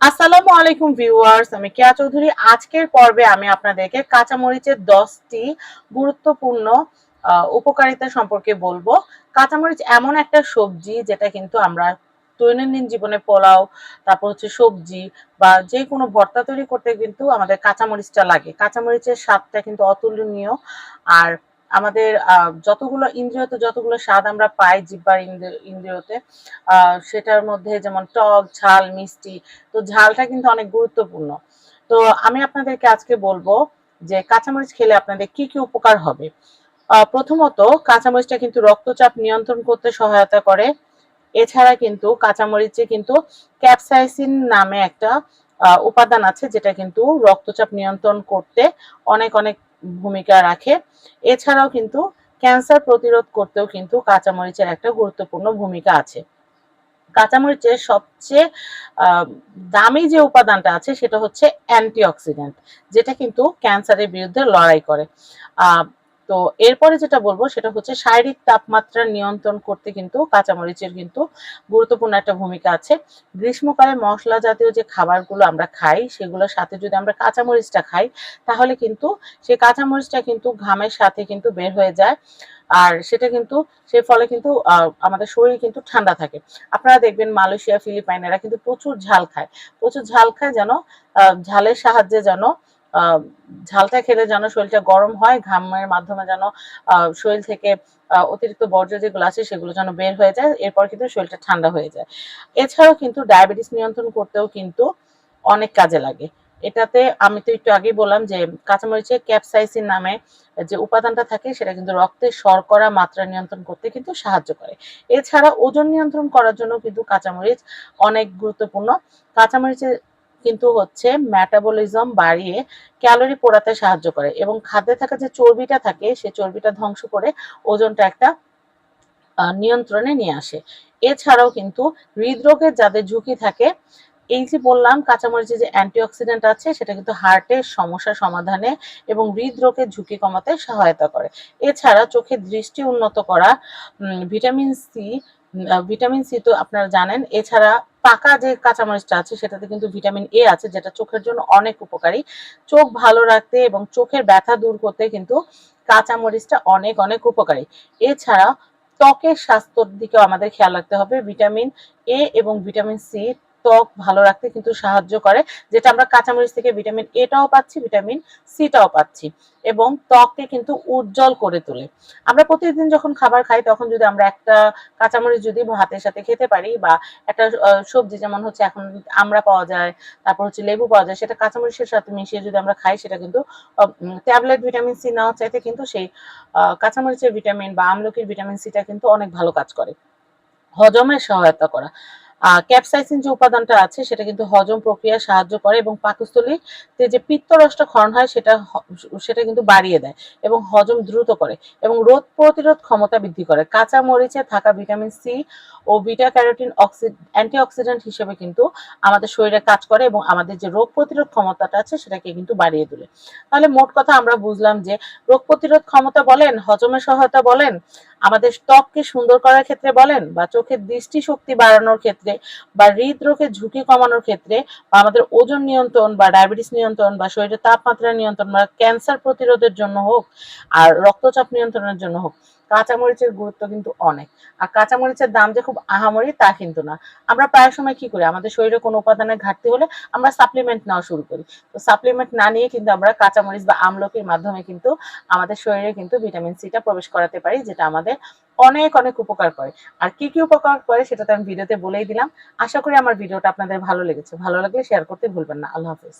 আসসালামু আলাইকুম ভিউয়ার্স, আমি কেয়া চৌধুরী। আজকের পর্বে আমি আপনাদেরকে কাঁচামরিচের দশটি গুরুত্বপূর্ণ উপকারিতা সম্পর্কে বলব। কাঁচামরিচ এমন একটা সবজি যেটা কিন্তু আমরা দৈনন্দিন জীবনে পোলাও, তারপর হচ্ছে সবজি বা যে কোনো ভর্তা তৈরি করতে কিন্তু আমাদের কাঁচামরিচটা লাগে। কাঁচামরিচের স্বাদটা কিন্তু অতুলনীয়। আর আমাদের যতগুলো ইন্দ্রিয়তে যতগুলো স্বাদ আমরা পাই জিব্বার ইন্দ্রিয়তে সেটার মধ্যে যেমন টক, ঝাল, মিষ্টি, তো ঝালটা কিন্তু অনেক গুরুত্বপূর্ণ। তো আমি আপনাদেরকে আজকে বলব যে কাঁচামরিচ খেলে আপনাদের কি কি উপকার হবে। প্রথমত কাঁচামরিচটা কিন্তু রক্তচাপ নিয়ন্ত্রণ করতে সহায়তা করে। এছাড়া কিন্তু কাঁচামরিচে কিন্তু ক্যাপসাইসিন নামে একটা উপাদান আছে যেটা কিন্তু রক্তচাপ নিয়ন্ত্রণ করতে অনেক অনেক ভূমিকা রাখে। এছাড়াও কিন্তু ক্যান্সার প্রতিরোধ করতেও কিন্তু কাঁচামরিচের একটা গুরুত্বপূর্ণ ভূমিকা আছে। কাঁচামরিচের সবচেয়ে দামি যে উপাদানটা আছে সেটা হচ্ছে অ্যান্টিঅক্সিডেন্ট, যেটা কিন্তু ক্যান্সারের বিরুদ্ধে লড়াই করে। তো এরপরে যেটা বলব সেটা হচ্ছে শারীরিক তাপমাত্রা নিয়ন্ত্রণ করতে কিন্তু কাঁচামরিচের কিন্তু গুরুত্বপূর্ণ একটা ভূমিকা আছে। গ্রীষ্মকালে মশলা জাতীয় যে খাবারগুলো আমরা খাই, সেগুলোর সাথে যদি আমরা কাঁচামরিচটা খাই, তাহলে কিন্তু সেই কাঁচামরিচটা কিন্তু ঘামের সাথে কিন্তু বের হয়ে যায় আর সেটা কিন্তু সে ফলে কিন্তু আমাদের শরীর কিন্তু ঠান্ডা থাকে। আপনারা দেখবেন মালয়েশিয়া, ফিলিপাইন এরা কিন্তু প্রচুর ঝাল খায়। প্রচুর ঝাল খায় যেন ঝালের সাহায্যে যেন ঝালটা খেলে যেন শরীরটা গরম হয়, ঘামের মাধ্যমে যেন শরীর থেকে অতিরিক্ত বর্জ্য যেগুলো আছে সেগুলো যেন বের হয়ে যায়, এরপর কিন্তু শরীরটা ঠান্ডা হয়ে যায়। এছাড়াও কিন্তু ডায়াবেটিস নিয়ন্ত্রণ করতেও কিন্তু অনেক কাজে লাগে। এটাতে আমি তো একটু আগেই বললাম যে, কাঁচামরিচে ক্যাপসাইসিন নামে যে উপাদানটা থাকে, সেটা কিন্তু রক্তের শর্করা মাত্রা নিয়ন্ত্রণ করতে কিন্তু সাহায্য করে। এছাড়া ওজন নিয়ন্ত্রণ করার জন্য কিন্তু কাঁচামরিচ অনেক গুরুত্বপূর্ণ। কাঁচামরিচের কিন্তু হচ্ছে ম্যাটাবলিজম বাড়িয়ে ক্যালোরি পোড়াতে সাহায্য করে এবং খাদ্যে থাকা যে চর্বিটা থাকে, সেই চর্বিটা ধ্বংস করে ওজনটা একটা নিয়ন্ত্রণে নিয়ে আসে। এছাড়াও কিন্তু হৃদরোগের যাদের ঝুঁকি থাকে, এই যে বললাম কাঁচামরিচে যে অ্যান্টিঅক্সিডেন্ট আছে, সেটা কিন্তু হার্টের সমস্যা সমাধানে এবং হৃদরোগের ঝুঁকি কমাতে সহায়তা করে। এছাড়া চোখের দৃষ্টি উন্নত করা ভিটামিন সি ভিটামিন সি তো আপনারা জানেন। এছাড়া পাকা যে কাঁচামরিচটা আছে, সেটাতে কিন্তু ভিটামিন এ আছে, যেটা চোখের জন্য অনেক উপকারী। চোখ ভালো রাখতে এবং চোখের ব্যথা দূর করতে কিন্তু কাঁচামরিচটা অনেক অনেক উপকারী। এছাড়া ত্বকের স্বাস্থ্যের দিকেও আমাদের খেয়াল রাখতে হবে। ভিটামিন এ এবং ভিটামিন সি ত্বক ভালো রাখতে কিন্তু সাহায্য করে, যেটা আমরা কাঁচামরিচ থেকে ভিটামিন এটাও পাচ্ছি, ভিটামিন সিটাও পাচ্ছি এবং ত্বককে কিন্তু উজ্জ্বল করে তোলে। আমরা প্রতিদিন যখন খাবার খাই, তখন যদি আমরা একটা কাঁচামরিচ যদি ভাতের সাথে খেতে পারি বা একটা সবজি যেমন হচ্ছে এখন আমরা পাওয়া যায়, তারপর হচ্ছে লেবু পাওয়া যায়, সেটা কাঁচামরিচের সাথে মিশিয়ে যদি আমরা খাই, সেটা কিন্তু ট্যাবলেট ভিটামিন সি নেওয়ার চাইতে কিন্তু সেই কাঁচামরিচের ভিটামিন বা আমলকির ভিটামিন সিটা কিন্তু অনেক ভালো কাজ করে। হজমের সহায়তা করা। ক্যাপসাইসিন যে উপাদানটা আছে, সেটা কিন্তু হজম প্রক্রিয়া সাহায্য করে এবং পাকস্থলীতে যে পিত্তরসটা ক্ষরণ হয়, সেটা সেটা কিন্তু বাড়িয়ে দেয় এবং হজম দ্রুত করে এবং রোগ প্রতিরোধ ক্ষমতা বৃদ্ধি করে। কাঁচা মরিচে থাকা ভিটামিন সি ও বিটা ক্যারোটিন অ্যান্টিঅক্সিডেন্ট হিসেবে কিন্তু আমাদের শরীরে কাজ করে এবং আমাদের যে রোগ প্রতিরোধ ক্ষমতাটা আছে, সেটাকে কিন্তু বাড়িয়ে তোলে। তাহলে মোট কথা আমরা বুঝলাম যে, রোগ প্রতিরোধ ক্ষমতা বলেন হজমের সহায়তা বলেন, আমাদের ত্বককে সুন্দর করার ক্ষেত্রে বলেন বা চোখের দৃষ্টিশক্তি বাড়ানোর ক্ষেত্রে বা হৃদরোগের ঝুঁকি কমানোর ক্ষেত্রে বা আমাদের ওজন নিয়ন্ত্রণ বা ডায়াবেটিস নিয়ন্ত্রণ বা শরীরের তাপমাত্রা নিয়ন্ত্রণ বা ক্যান্সার প্রতিরোধের জন্য হোক আর রক্তচাপ নিয়ন্ত্রণের জন্য হোক, কাঁচামরিচের গুরুত্ব কিন্তু অনেক। আর কাঁচামরিচের দাম যে খুব আহামরি তা কিন্তু না। আমরা প্রায় সময় কি করি? আমাদের শরীরে কোনো উপাদানের ঘাটতি হলে আমরা সাপ্লিমেন্ট নেওয়া শুরু করি। তো সাপ্লিমেন্ট না নিয়ে কিন্তু আমরা কাঁচামরিচ বা আমলকির মাধ্যমে কিন্তু আমাদের শরীরে কিন্তু ভিটামিন সিটা প্রবেশ করাতে পারি, যেটা আমাদের অনেক অনেক উপকার করে। আর কি কি উপকার করে সেটা তো আমি ভিডিওতে বলেই দিলাম। আশা করি আমার ভিডিওটা আপনাদের ভালো লেগেছে। ভালো লাগলে শেয়ার করতে ভুলবেন না। আল্লাহ হাফেজ।